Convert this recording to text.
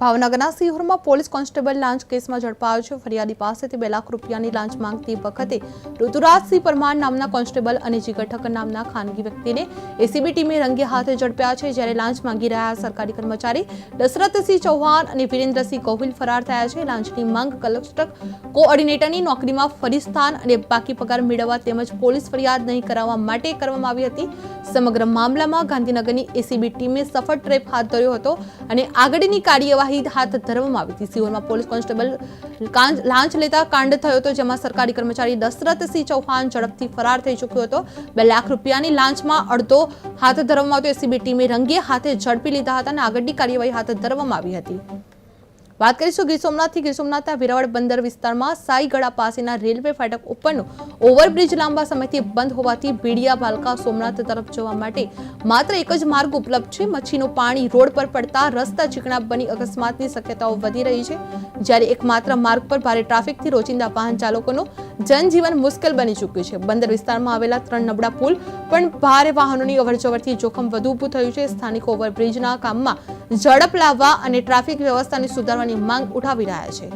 ભાવનગરના સિહોરમાં police constable લાંચ કેસમાં ઝડપાયો છે. ફરિયાદી પાસેથી બે લાખ રૂપિયાની લાંચ માંગતી વખતે ઋતુરાજસિંહ પરમાર નામના કોન્સ્ટેબલ અને જીગર ઠક્કર નામના ખાનગી વ્યક્તિને એસીબી ટીમે રંગે હાથે ઝડપ્યા છે, જ્યારે લાંચ માંગી રહ્યા સરકારી કર્મચારી દશરથસિંહ ચૌહાણ અને વિરેન્દ્રસિંહ ગોહિલ ફરાર થયા છે. લાંચની માંગ કલેક્ટર કોઓર્ડિનેટરની નોકરીમાં ફરી સ્થાન અને બાકી પગાર મેળવવા તેમજ પોલીસ ફરિયાદ નહીં કરાવવા માટે કરવામાં આવી હતી. સમગ્ર મામલામાં ગાંધીનગરની એસીબી ટીમે સફળ ટ્રેપ હાથ ધર્યો હતો અને આગળની કાર્યવાહી હાથ ધરવામાં આવી હતી. સિહોરમાં પોલીસ કોન્સ્ટેબલ લાંચ લેતા કાંડ થયો હતો, જેમાં સરકારી કર્મચારી દશરથસિંહ ચૌહાણ ઝડપથી ફરાર થઈ ચૂક્યો હતો. બે લાખ રૂપિયાની લાંચમાં અડધો હાથ ધરવામાં આવતો એસીબી ટીમે રંગે હાથે ઝડપી લીધા હતા અને આગળની કાર્યવાહી હાથ ધરવામાં આવી હતી. વાત કરીશું ગીર સોમનાથથી. ગીર સોમનાથના વેરાવળ બંદર વિસ્તારમાં સાઈગડા પાસેના રેલવે ફાટક ઉપરનું ઓવરબ્રિજ લાંબા સમયથી બંધ હોવાથી બીડિયા ભાલકા સોમનાથ તરફ જવા માટે માત્ર એક જ માર્ગ ઉપલબ્ધ છે. મચ્છીનું પાણી રોડ પર પડતા રસ્તા ચીકણા બની અકસ્માતની શક્યતાઓ વધી રહી છે. જ્યારે એકમાત્ર માર્ગ પર ભારે ટ્રાફિકથી રોજિંદા વાહન ચાલકોનું જનજીવન મુશ્કેલ બની ચૂક્યું છે. બંદર વિસ્તારમાં આવેલા ત્રણ નબળા પુલ પણ ભારે વાહનોની અવરજવરથી જોખમ વધુ ઊભું થયું છે. સ્થાનિક ઓવરબ્રિજના કામમાં ઝડપ લાવવા અને ટ્રાફિક વ્યવસ્થાને સુધારવાની માંગ ઉઠાવી રહ્યા છે.